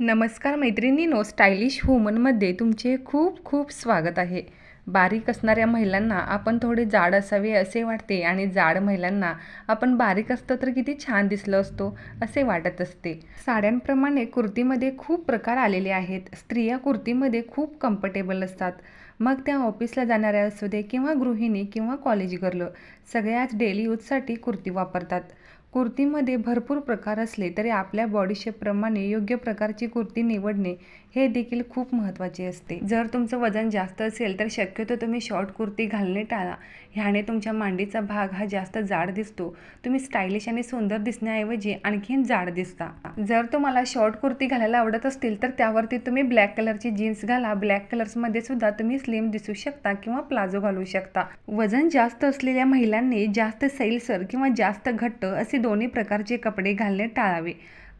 नमस्कार मैत्रिणीनो स्टायलिश वुमनमध्ये तुमचे खूप खूप स्वागत आहे. बारीक असणाऱ्या महिलांना आपण थोडे जाड असावे असे वाटते आणि जाड महिलांना आपण बारीक असतो तर किती छान दिसलं असतो असे वाटत असते. साड्यांप्रमाणे कुर्तीमध्ये खूप प्रकार आलेले आहेत. स्त्रिया कुर्तीमध्ये खूप कम्फर्टेबल असतात. मग त्या ऑफिसला जाणाऱ्या असू दे किंवा गृहिणी किंवा कॉलेज गर्ल सगळ्याच डेली यूजसाठी कुर्ती वापरतात. कुर्तीमध्ये भरपूर प्रकार असले तरी आपल्या बॉडी शेपप्रमाणे योग्य प्रकारची कुर्ती निवडणे हे देखील खूप महत्त्वाचे असते. जर तुमचं वजन जास्त असेल तर शक्यतो तुम्ही शॉर्ट कुर्ती घालणे टाळा. ह्याने तुमच्या मांडीचा भाग हा जास्त जाड दिसतो. तुम्ही स्टायलिश आणि सुंदर दिसण्याऐवजी आणखीन जाड दिसता. जर तुम्हाला शॉर्ट कुर्ती घालायला आवडत असतील तर त्यावरती तुम्ही ब्लॅक कलरची जीन्स घाला. ब्लॅक कलर्समध्ये सुद्धा तुम्ही स्लिम दिसू शकता किंवा प्लाझो घालू शकता. वजन जास्त असलेल्या महिलांनी जास्त सैलसर किंवा जास्त घट्ट असे दोन्ही प्रकारचे कपडे घालणे टाळावे.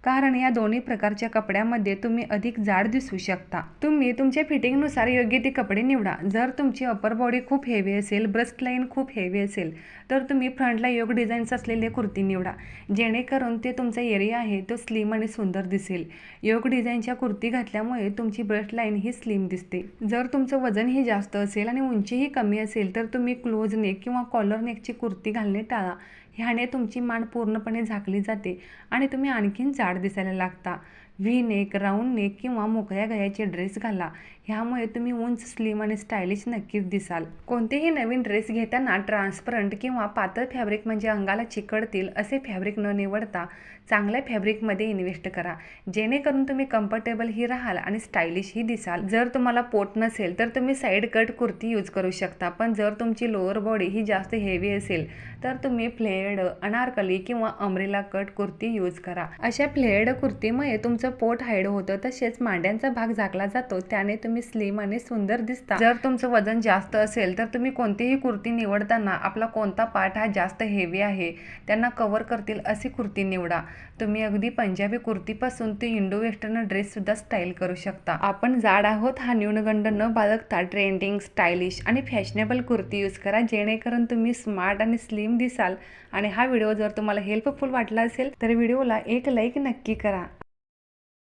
कारण या दोन्ही प्रकारच्या कपड्यामध्ये तुम्ही अधिक जाड दिसू शकता. तुम्ही तुमच्या फिटिंगनुसार योग्य ते कपडे निवडा. जर तुमची अपर बॉडी खूप हेवी असेल ब्रस्ट लाईन खूप हेवी असेल तर तुम्ही फ्रंटला योग डिझाईन्स असलेले कुर्ती निवडा. जेणेकरून ते तुमचा एरिया आहे तो स्लिम आणि सुंदर दिसेल. योग डिझाईनच्या कुर्ती घातल्यामुळे तुमची ब्रस्ट लाईन ही स्लिम दिसते. जर तुमचं वजनही जास्त असेल आणि उंचीही कमी असेल तर तुम्ही क्लोज नेक किंवा कॉलर नेकची कुर्ती घालणे टाळा. ह्याने तुमची मान पूर्णपणे झाकली जाते आणि तुम्ही आणखीन जाड दिसायला लागता. व्ही नेक राऊंड नेक किंवा मोकळ्या गळ्याचे ड्रेस घाला. ह्यामुळे तुम्ही उंच स्लिम आणि स्टायलिश नक्कीच दिसाल. कोणतेही नवीन ड्रेस घेताना ट्रान्सपरंट किंवा पातळ फॅब्रिक म्हणजे अंगाला चिकटतील असे फॅब्रिक न निवडता चांगल्या फॅब्रिकमध्ये इन्व्हेस्ट करा. जेणेकरून तुम्ही कम्फर्टेबलही राहाल आणि स्टायलिशही दिसाल. जर तुम्हाला पोट नसेल तर तुम्ही साईड कट कुर्ती यूज करू शकता. पण जर तुमची लोअर बॉडी ही जास्त हेवी असेल तर तुम्ही फ्लेअर्ड अनारकली किंवा अमरेला कट कुर्ती यूज करा. अशा फ्लेअर्ड कुर्तीमुळे तुमचं पोट हाईड होतं तसेच मांड्यांचा भाग झाकला जातो त्याने तुम्ही स्लिम आणि सुंदर दिसता. जर तुमचं वजन जास्त असेल तर तुम्ही कोणतीही कुर्ती निवडताना आपला कोणता पार्ट हा जास्त हेवी आहे त्यांना कव्हर करतील अशी कुर्ती निवडा. तुम्ही अगदी पंजाबी कुर्तीपासून ते इंडो वेस्टर्न ड्रेससुद्धा स्टाईल करू शकता. आपण जाड आहोत हा न्यूनगंड न बाळगता ट्रेंडिंग स्टायलिश आणि फॅशनेबल कुर्ती यूज करा जेणेकरून तुम्ही स्मार्ट आणि स्लिम दिसाल. आणि हा व्हिडिओ जर तुम्हाला हेल्पफुल वाटला असेल तर व्हिडिओला एक लाईक नक्की करा.